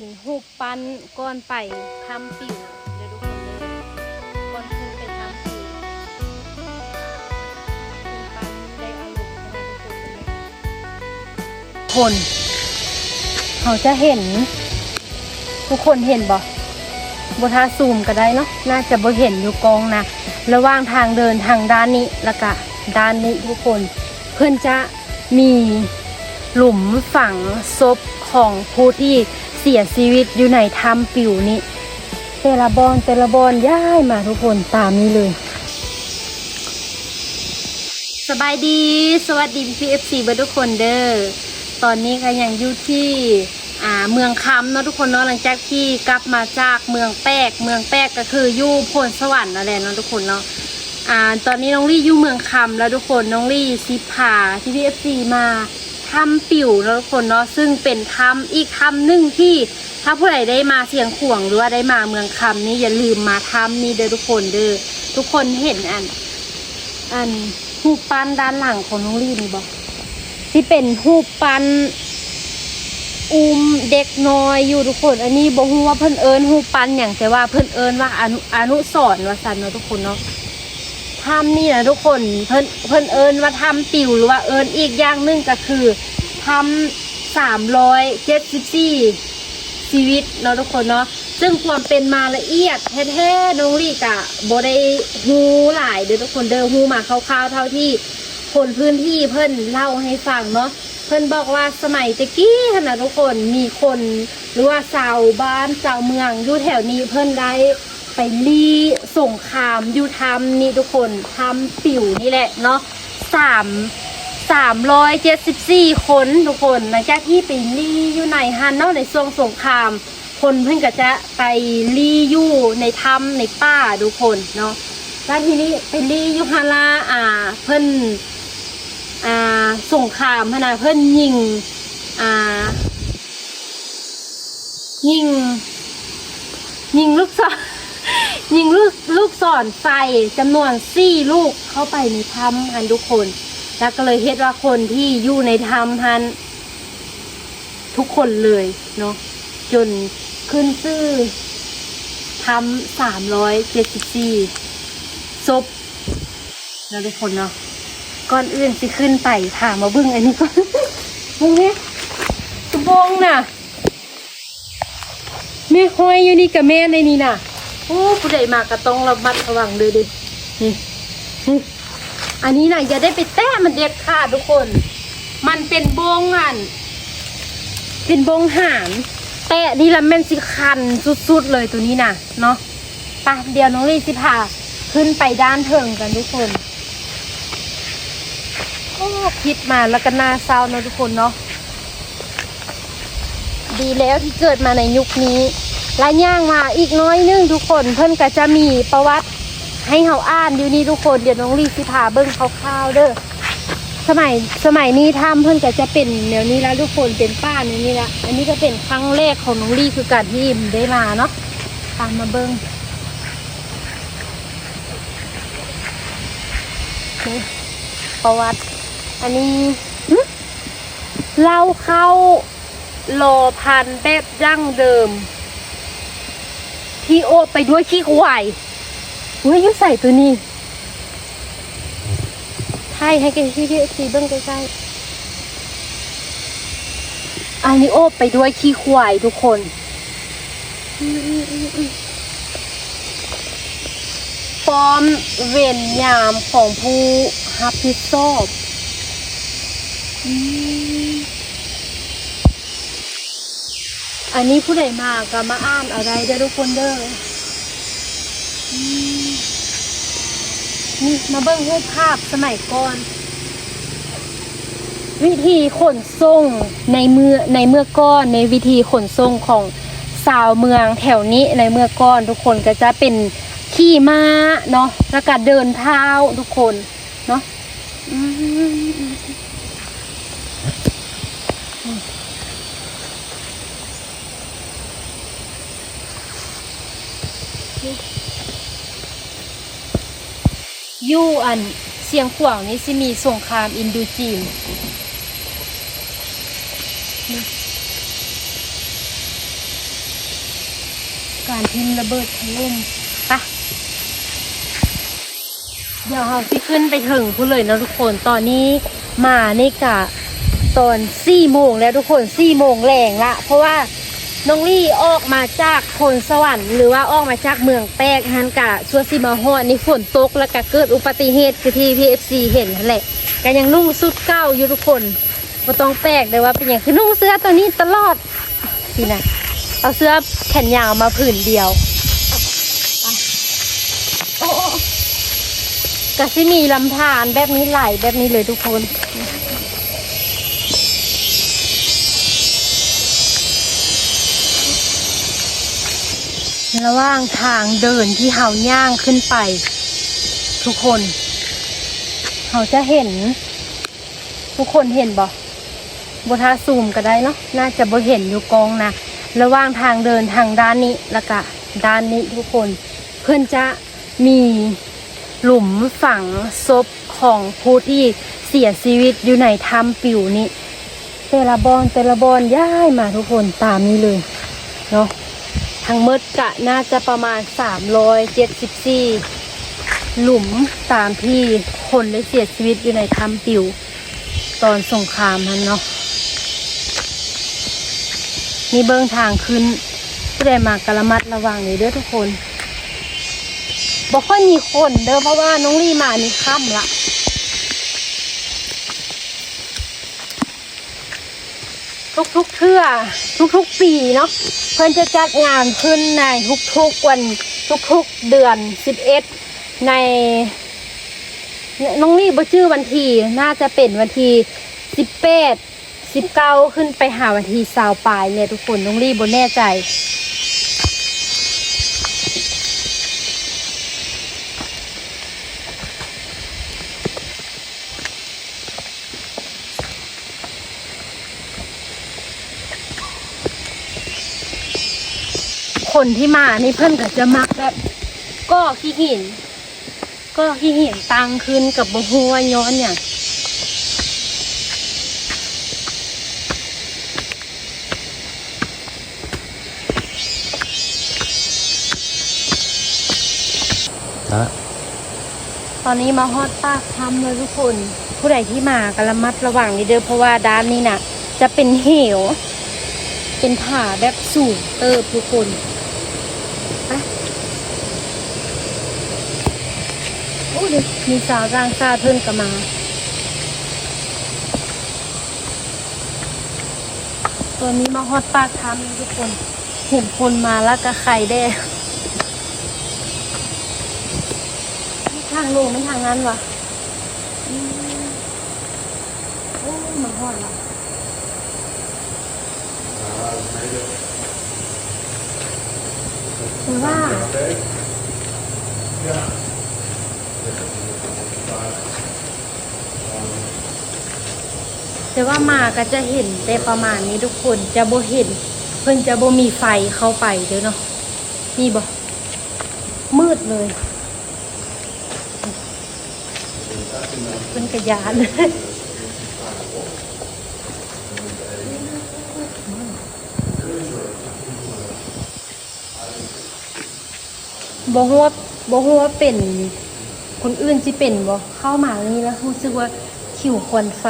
เป็นหูปปั้นก้อนไปทำปิ่วเดี๋ยวทุกคนเลยก้อนขึ้นไปทำปิ่วหูปปั้นได้อารมณ์ขนาดทุกคนเลยคนเขาจะเห็น ทุกคนเห็นบ่บทาซูมก็ได้เนาะน่าจะบ่เห็นอยู่กองนะระหว่างทางเดินทางด้านนี้แล้วก็ด้านนี้ทุกคน เพื่อนจะมีหลุมฝังศพของผู้ที่ เสียชีวิตอยู่ในถ้ำปิวนี้แต่ละบอนแต่ละบอนย้ายมาทุกคนตามนี้เลย สบายดี สวัสดีพี่เอฟซีเบอร์ทุกคนเด้อตอนนี้ก็ยังอยู่ที่อ่าเมืองคำเนาะทุกคนเนาะหลังจากที่กลับมาจากเมืองแป๊กเมืองแป๊กก็คืออยู่พนสวรรค์นั่นแหละเนาะทุกคนเนาะอ่าตอนนี้น้องลี่อยู่เมืองคำแล้วทุกคนน้องลี่ซิพาที่พี่เอฟซีมา ทำปิ่วเนาะทุกคนเนาะซึ่งเป็นทำอีกทำหนึ่งที่ ถ้าผู้ใดได้มาเสียงข่วงหรือว่าได้มาเมืองคำนี่อย่าลืมมาทำนี่เด้อทุกคนเด้อทุกคนเห็นอัน อันหูปั้นด้านหลังของน้องลี่นี่บอกที่เป็นหูปั้นอุ้มเด็กน้อยอยู่ทุกคน อันนี้บอกว่าเพิ่นเอิญหูปั้นอย่างแต่ว่าเพิ่นเอิญว่าอนุอนุสรณ์ว่าสันเนาะทุกคนเนาะ ทำนี่นะทุกคนเพิ่นเพิ่นเอิญว่าทำปิวหรือว่าเอิญอีกอย่างหนึงก็คือทำสามร้อยเจ็ดสิบสี่ชีวิตเนาะทุกคนเนาะซึ่งความเป็นมาละเอียดแท้ๆน้องลี่กะบได้ฮูหลายเด้อทุกคนเด้อฮูมาคร่าวๆเท่าที่คนพื้นที่เพิ่นเล่าให้ฟังเนาะเพิ่นบอกว่าสมัยตะกี้หั่นนะทุกคนมีคน หรือว่าชาวบ้านชาวเมืองอยู่แถวนี้เพิ่นได้ ไปรีส่งคามอยู่ทำนี่ทุกคนทำปิ่วนี่แหละเนาะสามสามร้อยเจ็ดสิบสี่คนทุกคนหลังจากที่ไปรีอยู่ในฮันเนาะในช่วงสงคราม คนเพิ่นก็จะไปรีอยู่ในถ้ำในป่าทุกคนเนาะแล้วทีนี้ไปรีอยู่ฮาลาอ่าเพิ่นอ่าสงครามพนะเพิ่นยิงอ่ายิงยิงลูกศร ยิงลูกลูกศรใส่จำนวนสี่ลูกเข้าไปในถ้ำกันทุกคน แล้วก็เลยเฮ็ดว่าคนที่อยู่ในถ้ำฮันทุกคนเลยเนาะจนขึ้นชื่อทำสามร้อยเจ็ดสิบสี่ศพแล้วทุกคนเนาะก่อนอื่นสิขึ้นไปถามมาบึ้งอันนี้ก่อนมึงเนี่ยกระบองน่ะแม่ห้อยอยู่นี่กับแม่ในนี่น่ะ โอ้ผู้ใดมาก็ต้องระมัดระวังเลยดินี่นี่อันนี้นะอย่าได้ไปแต้มันเด็ดขาดทุกคน มันเป็นบงอันเป็นบงหานแตะนี่ละแม่นสิคันสุดๆเลยตัวนี้นะเนาะไปะเดี๋ยวน้องลี่สิพาขึ้นไปด้านเทิงกันทุกคนโอ้คิดมาแล้วก็น่าเศร้าเนอะทุกคนเนาะดีแล้วที่เกิดมาในยุคนี้ และย่างมาอีกน้อยนึงทุกคนเพิ่นก็จะมีประวัติ ให้เขาอ่านอยู่นี่ทุกคนเดี๋ยวน้องลีสิพาเบิ้งคร่าวๆเด้อสมัยสมัยนี้ถ้ำเพิ่นก็จะเป็นแนวนี้แล้วทุกคนเป็นป้าแนนี้ละอันนี้ก็เป็นครั้งแรกของน้องลีคือการที่ได้มาเนาะตามมาเบิ้งประวัติ อันนี้เล่าเข้าโลพันแบบดั้งเดิม ที่โอไปด้วยขี้ควายเฮ้ยยุใส่ตัวนี้ใช่ให้กันที่ที่ซีเบิ้งใกล้ๆอันนี้โอบไปด้วยขี้ควายทุกคนปลอมเวียนยามของผู้รับผิดชอบ อันนี้ผู้ใดมาก็มาอ่านอะไรได้ทุกคนเด้อนี่มาเบิ่งรูปภาพสมัยก่อน วิธีขนส่งในเมื่อในเมื่อก่อนในวิธีขนส่งของสาวเมืองแถวนี้ในเมื่อก่อนทุกคนก็จะเป็นขี่ม้าเนาะแล้วก็เดินเท้าทุกคนเนาะ ยู่อันเสียงขวางนี้สิมีสงครามอินโดูจีน การทิ้งระเบิดถล่มไปะเดี๋ยวเราสิขึ้นไปถึงพูดเลยนะทุกคนตอนนี้มานี่กะตอนสี่โมงแล้วทุกคนสี่โมงแรงละ เพราะว่า น้องลี่ออกมาจากพลสวรรค์หรือว่าออกมาจากเมืองแป้กฮันกะชัวซิมาฮอดนี่ฝนตกแล้วก็เกิดอุบัติเหตุคือที่พีเอฟซีเห็นนั่นแหละก็ยังนุ่งสุดเก้าอยู่ทุกคนก็ต้องแปลกเลยว่าเป็นอย่างคือนุ่งเสื้อตัวนี้ตลอดสินะเอาเสื้อแขนยาวมาผืนเดียวกะซิมีลำธารแบบนี้ไหลแบบนี้เลยทุกคน ระหว่างทางเดินที่เฮาย่างขึ้นไป ทุกคนเขาจะเห็น ทุกคนเห็นบ่บทาซูมก็ได้เนาะน่าจะบ่เห็นอยู่กองนะระหว่างทางเดินทางด้านนี้ล้วก็ด้านนี้ทุกคน เพื่อนจะมีหลุมฝังศพของผู้ที่เสียชีวิตอยู่ในถ้ำปิวนี้แต่ละบอนแต่ละบอนย้ายมาทุกคนตามนี้เลยเนาะ ทั้งหมดกะน่าจะประมาณ 374 หลุมตามที่คนได้เสียชีวิตอยู่ในถ้ำปิวตอนสงครามนั้นเนาะนี่เบื้องทางขึ้นผู้ใดมากระมัดระวังเลยเด้อทุกคนบอกค่อยมีคนเด้อเพราะว่าน้องลีมานี่ค่ำละ ทุกๆเทื่อทุกๆปีเนาะเพื่อนจะจัดงานขึ้นในทุกๆวันทุกๆเดือนสิบเอ็ดในน้องนี่บ่ชื่อวันทีน่าจะเป็นวันทีสิบแปดสิบเก้าขึ้นไปหาวันทีสาวปลายเนี่ยทุกคนน้องรี่บ่แน่ใจ คนที่มานี่เพื่อนก็จะมักแบบก็ขี้หิน ก็ขี้หินตังขึ้นกับบหัวาย้อนอย่างนะตอนนี้มาฮอดปากทำเลยทุกคน ผู้ใดที่มาก็ระมัดระวังนิดเดียวเพราะว่าด้านนี้น่ะ จะเป็นเหว เป็นผาแบบสูงเติบทุกคนไปโอ้ ดิมีสาวร่างซาเพิ่นก็มาตอนนี้มาฮอดปากทำเลยทุกคน เห็นคนมาแล้วก็ไข่แด้ทางลงไม่ทางนั้นวะอืมโอ้มาฮอดล้วแต่ว่า แต่ว่ามาก็จะเห็นแต่ประมาณนี้ทุกคนจะโบเห็น เพิ่นจะโบมีไฟเข้าไปเด้อเนาะมีบ่มืดเลยเป็นกระยานบ่ฮู้ว่าบ่ฮู้ว่าเป็น คนอื่นสิเป็นบ่เข้ามาอย่างนี้แล้วรู้สึกว่าขิวควันไฟ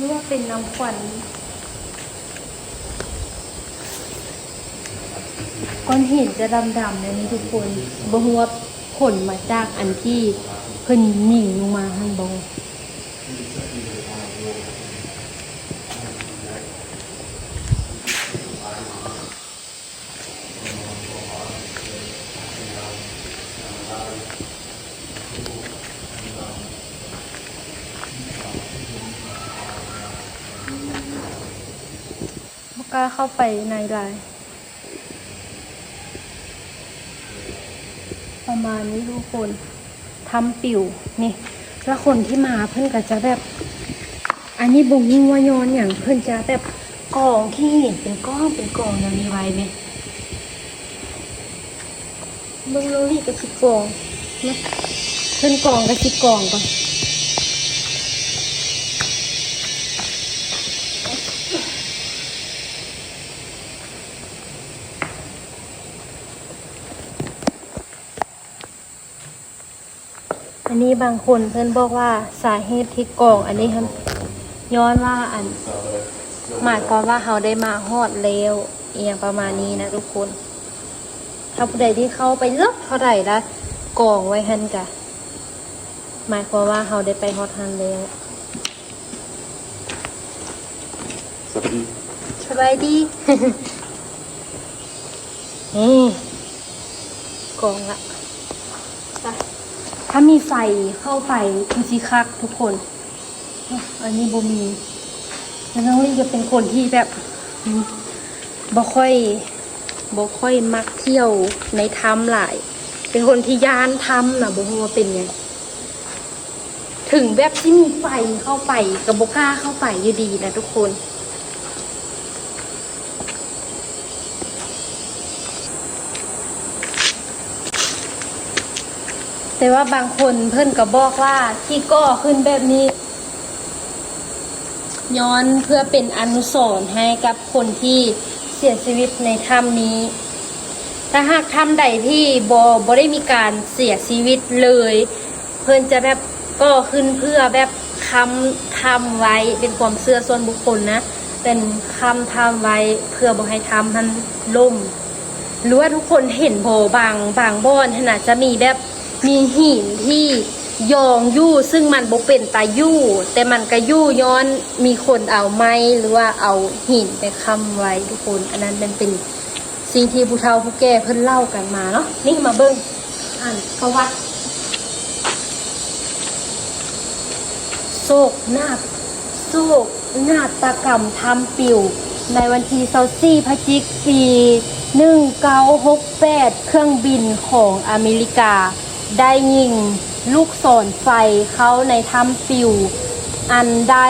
รือว่าเป็นน้ำควันก้อนหินจะดำๆเลยนี่ทุกคนบ่ฮู้ว่าผลมาจากอันที่เพิ่นหนีลงมาหั่นบ่ กล้าเข้าไปในหลายประมาณนี้ทุกคนทำปิ่วนี่แล้วคนที่มาเพื่อนก็จะแบบ อันนี้บ่งยิ่งว่ายอนอย่างเพื่อนจะแบบกองที่เห็นเป็นก้อนเป็นกองอย่างนี้ไว้ไหมเบิ่งโลลี่กับชิกองนะเพื่อนกองกับชิกองก่อน อันนี้บางคนเพื่อนบอกว่าสาเหตุที่กล่อง อันนี้ครับย้อนว่าอัน หมายความว่าเขาได้มาฮอดแล้วเอียงประมาณนี้นะทุกคน ถ้าผู้ใดที่เข้าไปเลิกเท่าไหร่ละกองไว้หันกะหมายความว่าเขาได้ไปฮอดหันแล้วสวัสดีสบายดีนี่กองละไป ถ้ามีไฟเข้าไปคือสิคักทุกคน อันนี้บ่มีแล้วน้องลี่ก็เป็นคนที่แบบบ่ค่อยบ่ค่อยมักเที่ยวในถ้ำหลาย เป็นคนที่ย่านถ้ำนะบ่รู้ว่าเป็นไงถึงแบบที่มีไฟเข้าไปกับบกล้าเข้าไปอยู่ดีนะทุกคน แต่ว่าบางคนเพื่อนก็บอกว่าที่ก่อขึ้นแบบนี้ ย้อนเพื่อเป็นอนุสรณ์ให้กับคนที่เสียชีวิตในถ้ำนี้ ถ้าหากถ้ำใดที่บอบได้มีการเสียชีวิตเลย เพื่อนจะแบบก่อขึ้นเพื่อแบบคำทำไว้เป็นความเชื่อส่วนบุคคลนะเป็นคำทำไว้เพื่อบ่ให้ทำมันล่มหรือว่าทุกคนเห็นโบบางบางบ่อนขนาดจะมีแบบ มีหินที่ยองยู่ซึ่งมันบ่เป็นตายู่ แต่มันก็ยู่ย้อนมีคนเอาไม้หรือว่าเอาหินไปค้ำไว้ทุกคน อันนั้นมันเป็นสิ่งที่ผู้เฒ่าผู้แก่เพิ่นเล่ากันมาเนาะนี่มาเบิ่งอ่านประวัติโศกนาฏโศกนาฏกรรมทำปิวในวันที่24พฤศจิกปี 1968 เครื่องบินของอเมริกา ได้ยิงลูกศรไฟเข้าในถ้ำปิว อันได้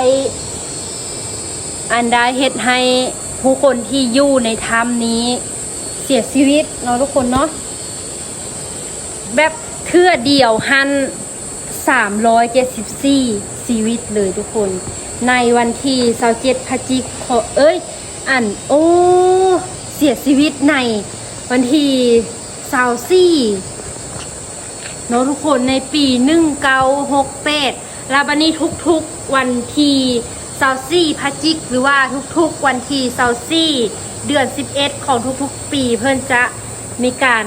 อันได้เฮ็ดให้ผู้คนที่อยู่ในถ้ำนี้ เสียชีวิตเนาะทุกคนเนาะแบบเทื่อเดียวหัน374 ชีวิตเลยทุกคน ในวันที่27พฤศจิกเอ้ย อันโอ้ เสียชีวิตในวันที่24 เนาะทุกคนในปี1968แล้วบันนี้ทุกๆวันที่24พฤศจิก หรือว่าทุกๆวันที่24เดือน 11 ของทุกๆปีเพื่อนจะมีการ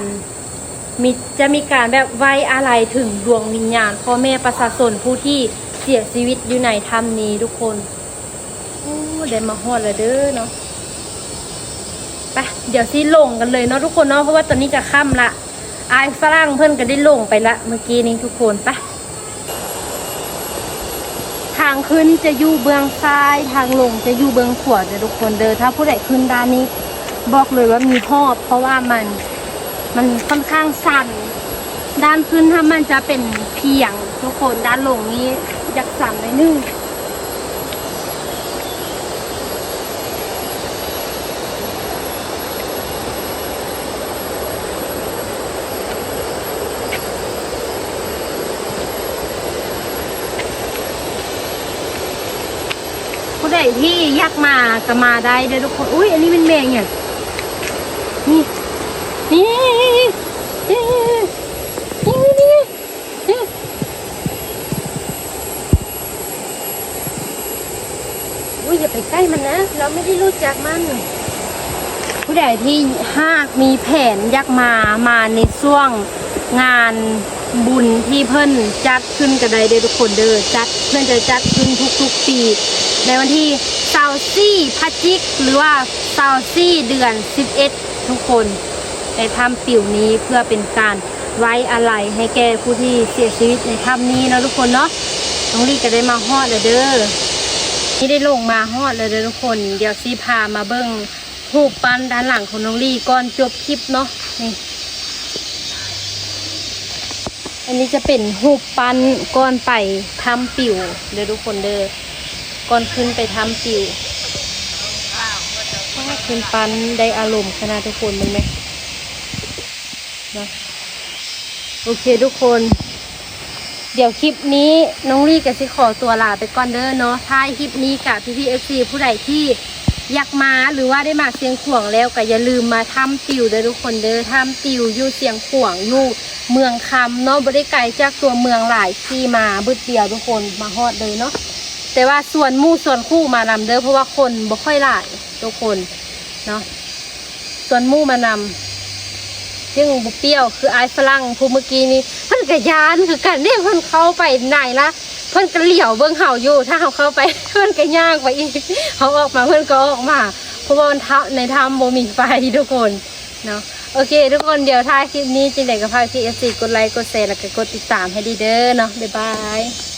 มีจะมีการแบบไว้อะไรถึงดวงวิญญาณพ่อแม่ประชาชนผู้ที่เสียชีวิตอยู่ในถ้ำนี้ทุกคนโอ้ได้มาฮอดแล้วเด้อเนาะไปเดี๋ยวซิลงกันเลยเนาะทุกคนเนาะเพราะว่าตอนนี้จะค่ำละ อายฝรั่งเพื่อนก็ได้ลงไปละเมื่อกี้นี้ทุกคนไปทางขึ้นจะอยู่เบื้องซ้ายทางลงจะอยู่เบื้องขวาจะทุกคนเดินถ้าผู้ใดขึ้นด้านนี้ บอกเลยว่ามีหอบเพราะว่ามันมันค่อนข้างสั่นด้านขึ้นถ้ามันจะเป็นเพียงทุกคนด้านลงนี้ยากสั่นไปนึง ที่อยากมาก็มาได้เด้อทุกคน อุ้ยอันนี้เป็นแมงเนี่ยนี่นี่นี่นี่นี่นี่อุ้ยอย่าไปใกล้มันนะ เราไม่ได้รู้จักมัน ผู้ใดที่หากมีแผนอยากมามาในช่วงงาน บุญที่เพิ่นจัดขึ้นกันไดเด้อทุกคนเด้อจัดเพื่อนจะจัดขึ้นทุกๆปี ในวันที่เสาซี่พฤศจิก หรือว่าเสาซี่เดือน 11 ทุกคนได้ำปิ่วนี้เพื่อเป็นการไว้อะไรให้แก่ผู้ที่เสียชีวิตในถ้ำนี้นะทุกคนเนาะน้องลี่ก็ได้มาฮอดเลยเด้อนี่ได้ลงมาฮอดเลยเด้อทุกคน เดี๋ยวซีพามาเบิ้งรูปปั้นด้านหลังของน้องลี่ก่อนจบคลิปเนาะนี่ อันนี้จะเป็นรูปปั้นก่อนไปทำปิวเด้อทุกคนเด้อก่อนขึ้นไปทำปิ่วขึ้นปั้นได้อารมณ์ขนาดทุกคนมึงไหมนะโอเคทุกคน เดี๋ยวคลิปนี้น้องลี่กับซิขอตัวลาไปก่อนเด้อเนาะท้ายคลิปนี้กับพี่พีเอฟซีผู้ใดที่ อยากมาหรือว่าได้มาเสียงขวงแล้วก็อย่าลืมมาทำติวเด้อทุกคนเด้อทำติวอยู่เสียงขวงอยู่เมืองคำเนาะบ่ได้ไกลจากตัวเมืองหลายที่มาบึดเดียวทุกคนมาฮอดเลยเนาะแต่ว่าส่วนมู่ส่วนคู่มานำเด้อเพราะว่าคนบ่ค่อยหลายทุกคนเนาะส่วนมู่มานำซึ่งบุเปี้ยวคือไอ้ฝรั่งผู้เมื่อกี้นี้เพิ่นก็ยานคือกันเนี่ยเพิ่นเข้าไปไหนละ เพิ่นก็เหลียวเบิ้งเฮาอยู่ ถ้าเขาเข้าไป เพิ่นก็ย่างไปอีกเขาออกมาเพิ่นก็ออกมาเพราะว่ามันทับในถ้ำบ่มีไฟทุกคนเนาะโอเค ทุกคนเดี๋ยวถ้ายคลิปนี้จิงไดกับพาพี่เอฟซีกดไลค์กดแชร์แล้วก็กดติดตามให้ดีเด้อเนาะบ๊ายบาย